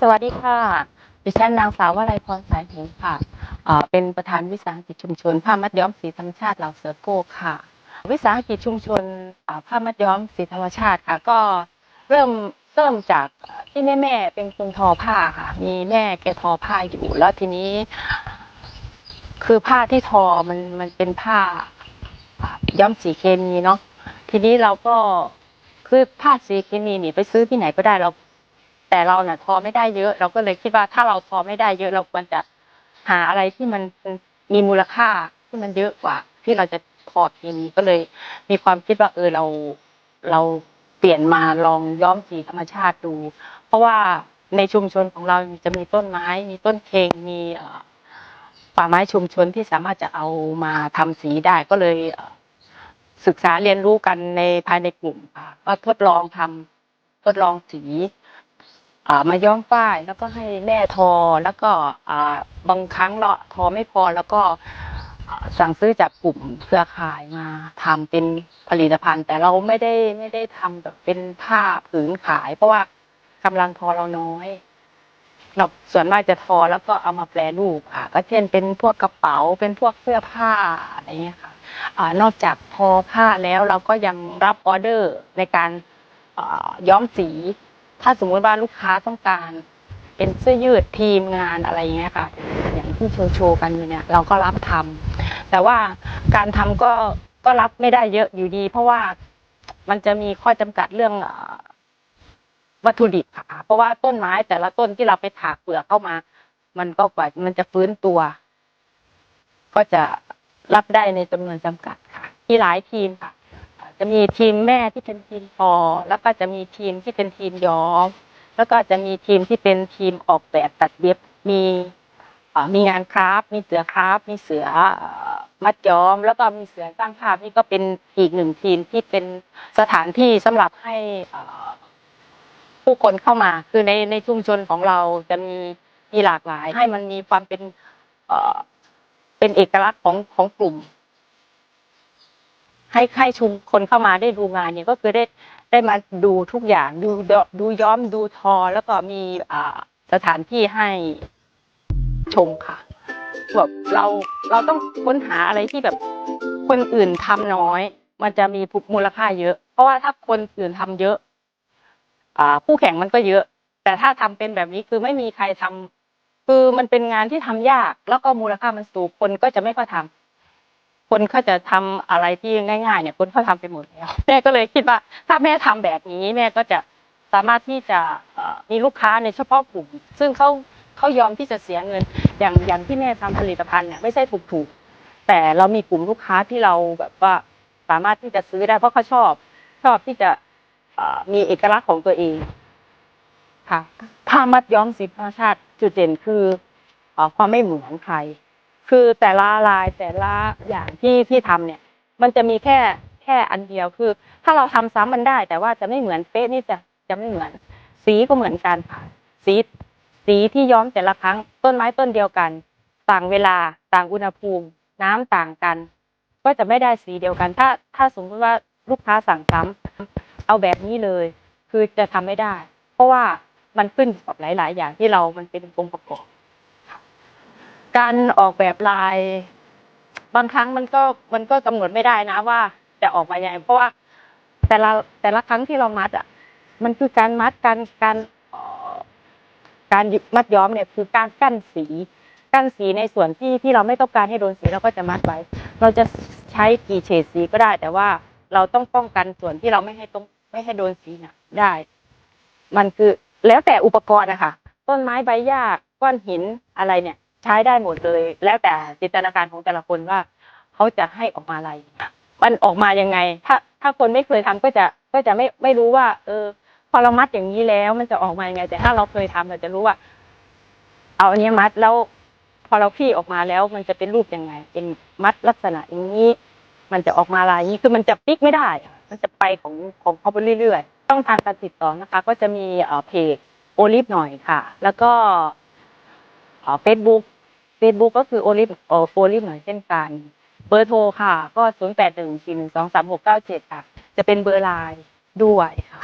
สวัสดีค่ะ ดิฉันนางสาววลัยพรสายถิงค่ะเป็นประธานวิสาหกิจชุมชนผ้ามัดย้อมสีธรรมชาติเหล่าเสือโก้ค่ะ วิสาหกิจชุมชนผ้ามัดย้อมสีธรรมชาติค่ะ ก็เริ่มเริ่มจากที่แม่แม่เป็นคนทอผ้าค่ะ มีแม่แกทอผ้าอยู่แล้วทีนี้ คือผ้าที่ทอมันมันเป็นผ้าย้อมสีเคมีเนาะทีนี้เราก็ คือผ้าสีเคมีนี่ไปซื้อที่ไหนก็ได้เรา แต่เราเนี่ยทอไม่ได้เยอะ เราก็เลยคิดว่าถ้าเราทอไม่ได้เยอะ เราควรจะหาอะไรที่มันมีมูลค่าที่มันเยอะกว่า ที่เราจะทอเคมีก็เลย มีความคิดว่าเออเราเราเปลี่ยนมาลองย้อมสีธรรมชาติดู เพราะว่าในชุมชนของเราจะมีต้นไม้ มีต้นเคงมีป่าไม้ชุมชนที่สามารถจะเอามาทำสีได้ก็เลย ศึกษาเรียนรู้กันในภายในกลุ่มค่ะก็ทดลองทำทดลองสีอ่ามาย้อมฝ้ายแล้วก็ให้แม่ทอแล้วก็บางครั้งเราทอไม่พอแล้วก็สั่งซื้อจากกลุ่มเครือข่ายมาทำเป็นผลิตภัณฑ์ แต่เราไม่ได้ไม่ได้ทำแบบเป็นผ้าผืนขาย เพราะว่ากำลังทอเราน้อย เราส่วนมากจะทอแล้วก็เอามาแปรรูปค่ะ ก็เช่นเป็นพวกกระเป๋าเป็นพวกเสื้อผ้าอะไรเงี้ยค่ะอนอกจากทอผ้าแล้วเราก็ยังรับออเดอร์ในการย้อมสี ถ้าสมมุติว่าลูกค้าต้องการ เป็นเสื้อยืดทีมงานอะไรอย่างเงี้ยค่ะ อย่างที่โชว์โชว์กันอยู่เนี่ยเราก็รับทำแต่ว่าการทำก็ก็รับไม่ได้เยอะอยู่ดี เพราะว่ามันจะมีข้อจำกัดเรื่อง วัตถุดิบค่ะ เพราะว่าต้นไม้แต่ละต้นที่เราไปถากเปลือกเข้ามา มันก็กว่ามันจะฟื้นตัว ก็จะรับได้ในจำนวนจำกัดค่ะมีหลายทีมค่ะ จะมีทีมแม่ที่เป็นทีมพอ แล้วก็จะมีทีมที่เป็นทีมย้อม แล้วก็จะมีทีมที่เป็นทีมออกแบบตัดเย็บมีมีงานคราฟมีเสือคราฟมีเสือมัดย้อม แล้วก็มีเสือสร้างภาพนี่ก็เป็นอีกหนึ่งทีมที่เป็นสถานที่สำหรับให้อ่อ ผู้คนเข้ามาคือในในชุมชนของเราจะมีมีหลากหลาย ให้มันมีความเป็นเอ่อเป็นเอกลักษณ์ของของกลุ่ม ให้ให้ชุมคนเข้ามาได้ดูงานเนี่ยก็คือได้ได้มาดูทุกอย่างดูดูย้อมดูทอ แล้วก็มีอ่าสถานที่ให้ชมค่ะแบบเราเราต้องค้นหาอะไรที่แบบคนอื่นทำน้อย มันจะมีมูลค่าเยอะ เพราะว่าถ้าคนอื่นทำเยอะ ผู้แข่งมันก็เยอะ แต่ถ้าทำเป็นแบบนี้คือไม่มีใครทำคือมันเป็นงานที่ทำยาก แล้วก็มูลค่ามันสูงคนก็จะไม่ค่อยทำคนเขาจะทำอะไรที่ง่ายๆเนี่ย คนเขาทำไปหมดแล้วแม่ก็เลยคิดว่า ถ้าแม่ทำแบบนี้แม่ก็จะสามารถที่จะมีลูกค้าในเฉพาะกลุ่ม ซึ่งเขาเขายอมที่จะเสียเงิน อย่างอย่างที่แม่ทำผลิตภัณฑ์เนี่ยไม่ใช่ถูกๆแต่เรามีกลุ่มลูกค้าที่เราแบบว่าสามารถที่จะซื้อได้เพราะเขาชอบชอบที่จะ มีเอกลักษณ์ของตัวเอง ค่ะ ผ้ามัดย้อมสีธรรมชาติ จุดเด่นคือเอ่อความไม่เหมือนใคร คือแต่ละลายแต่ละอย่างที่ที่ทำเนี่ย มันจะมีแค่แค่อันเดียวคือ ถ้าเราทำซ้ำมันได้ แต่ว่าจะไม่เหมือนเป๊ะนี่จะจะไม่เหมือน สีก็เหมือนกันค่ะ สีสีที่ย้อมแต่ละครั้งต้นไม้ต้นเดียวกัน ต่างเวลาต่างอุณหภูมิ น้ำต่างกัน ก็จะไม่ได้สีเดียวกัน ถ้าถ้าสมมติว่าลูกค้าสั่งซ้ำ เอาแบบนี้เลย คือจะทำไม่ได้ เพราะว่ามันขึ้นกับหลาย ๆ อย่างที่เรามันเป็นองค์ประกอบการออกแบบลาย บางครั้งมันก็มันก็กำหนดไม่ได้นะว่า จะออกมาอยังไงเพราะว่า แต่ละแต่ละครั้งที่เรามัดอะ มันคือการมัดการการการมัดย้อมเนี่ยคือการกั้นสีกั้นสีในส่วนที่ที่เราไม่ต้องการให้โดนสีเราก็จะมัดไว้ เราจะใช้กี่เฉดสีก็ได้ แต่ว่า เราต้องป้องกันส่วนที่เราไม่ให้ต้องไม่ให้โดนสีน่ะ ได้ มันคือแล้วแต่อุปกรณ์นะคะต้นไม้ใบหญ้าก้อนหินอะไรเนี่ย ใช้ได้หมดเลย แล้วแต่จินตนาการของแต่ละคนว่าเขาจะให้ออกมาอะไรมันออกมายังไง ถ้า ถ้าคนไม่เคยทำก็จะก็จะไม่ไม่รู้ว่า เออ พอเรามัดอย่างนี้แล้ว มันจะออกมายังไง แต่ถ้าเราเคยทำเราจะรู้ว่า เอาอันนี้มัดแล้ว พอเราพี่ออกมาแล้ว มันจะเป็นรูปยังไง เป็นมัดลักษณะอย่างนี้ มันจะออกมาอะไรอย่างนี้คือมันจะพลิกไม่ได้มันจะไปของของเขาไปเรื่อยๆต้องทางการติดต่อนะคะ ก็จะมีเอ่อเพจโอลิฟหน่อยค่ะ แล้วก็เฟซบุ๊กเฟซบุ๊กก็คือโอลิฟโอลิฟหน่อยเช่นกัน เบอร์โทรค่ะ ก็ 0814123697 ค่ะ จะเป็นเบอร์ไลน์ด้วยค่ะ